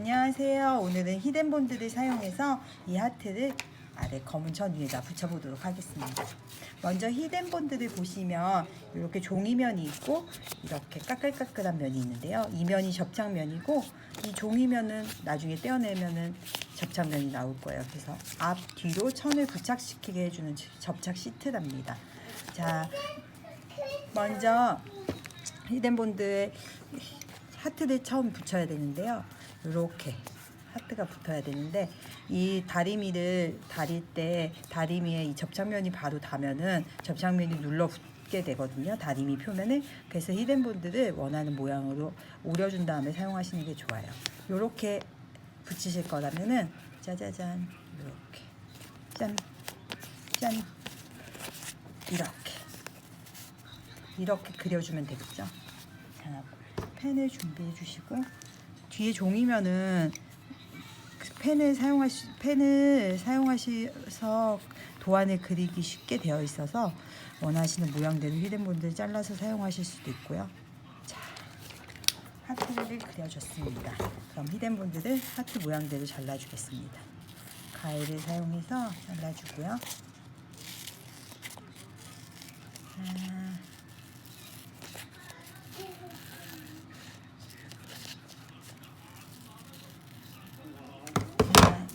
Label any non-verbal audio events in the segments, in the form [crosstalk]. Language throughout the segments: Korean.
안녕하세요. 오늘은 히든본드를 사용해서 이 하트를 아래 검은 천 위에다 붙여보도록 하겠습니다. 먼저 히든본드를 보시면 이렇게 종이면이 있고 이렇게 까끌까끌한 면이 있는데요. 이 면이 접착면이고 이 종이면은 나중에 떼어내면은 접착면이 나올 거예요. 그래서 앞 뒤로 천을 부착시키게 해주는 접착 시트랍니다. 자, 먼저 히든본드에 하트를 처음 붙여야 되는데요. 이렇게 하트가 붙어야 되는데 이 다리미를 다릴 때 다리미에 이 접착면이 바로 닿으면은 접착면이 눌러 붙게 되거든요. 다리미 표면을 그래서 히든본드를 원하는 모양으로 오려준 다음에 사용하시는 게 좋아요. 이렇게 붙이실 거라면은 짜자잔 이렇게 짠 짠 이렇게 이렇게 그려주면 되겠죠. 자, 펜을 준비해 주시고 뒤에 종이면은 그 펜을 사용하시 펜을 사용하셔서 도안을 그리기 쉽게 되어 있어서 원하시는 모양대로 휴대폰들 잘라서 사용하실 수도 있고요. 자, 하트를 그려줬습니다. 그럼 히든본드를 하트 모양대로 잘라주겠습니다. 가위를 사용해서 잘라주고요. 자, 자,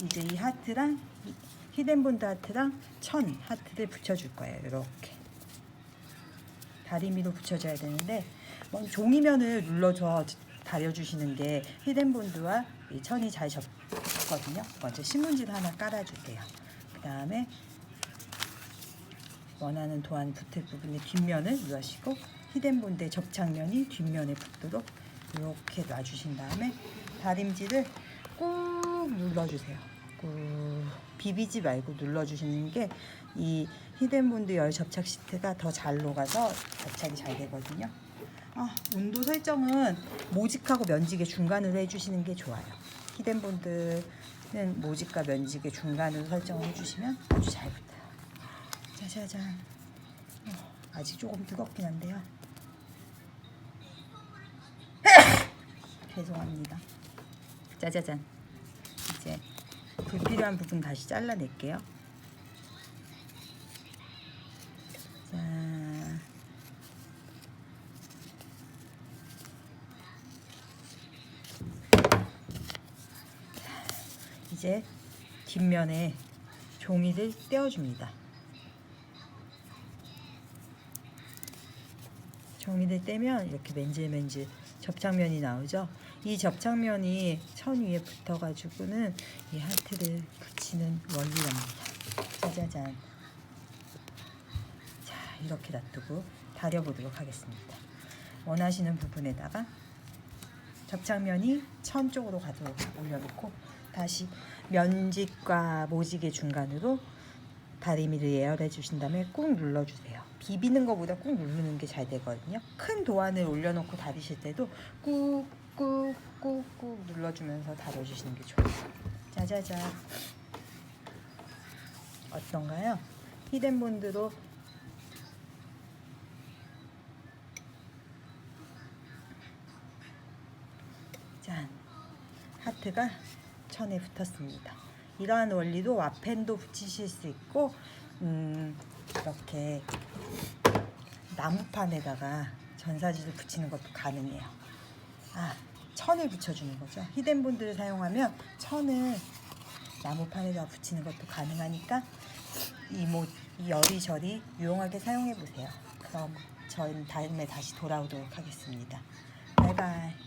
이제 이 하트랑 이 히든본드 하트랑 천 하트를 붙여줄 거예요. 이렇게 다리미로 붙여줘야 되는데 먼저 종이면을 눌러서 다려주시는 게 히든본드와 이 천이 잘 접거든요. 먼저 신문지를 하나 깔아줄게요. 그 다음에 원하는 도안 붙을 부분의 뒷면을 누르시고 히든본드의 접착면이 뒷면에 붙도록 이렇게 놔주신 다음에 다림질을 꾹 눌러주세요. 꾹 비비지 말고 눌러주시는 게 이 히든본드 열 접착 시트가 더 잘 녹아서 접착이 잘 되거든요. 아, 온도 설정은 모직하고 면직의 중간으로 해주시는 게 좋아요. 히든본드는 모직과 면직의 중간으로 설정을 해주시면 아주 잘 붙어요. 짜자잔. 어, 아직 조금 뜨겁긴 한데요. [laughs] 죄송합니다. 짜자잔. 이제 불필요한 부분 다시 잘라낼게요. 자. 이제 뒷면에 종이를 떼어줍니다. 종이를 떼면 이렇게 맨질맨질 접착면이 나오죠. 이 접착면이 천 위에 붙어가지고는 이 하트를 붙이는 원리랍니다. 짜자잔. 자, 이렇게 놔두고 다려보도록 하겠습니다. 원하시는 부분에다가 접착면이 천 쪽으로 가도록 올려놓고 다시 면직과 모직의 중간으로 다리미를 예열해 주신 다음에 꾹 눌러주세요. 비비는 것보다 꾹 누르는 게 잘 되거든요. 큰 도안을 올려놓고 다리실 때도 꾹꾹꾹꾹 눌러주면서 다려주시는 게 좋아요. 짜자잔. 어떤가요? 히든본드로 짠 하트가 천에 붙었습니다. 이러한 원리도 와펜도 붙이실 수 있고 음, 이렇게 나무판에다가 전사지를 붙이는 것도 가능해요. 아 천을 붙여주는 거죠. 히든본드를 사용하면 천을 나무판에다 붙이는 것도 가능하니까 이모 이 여리저리 유용하게 사용해 보세요. 그럼 저는 다음에 다시 돌아오도록 하겠습니다. 바이바이.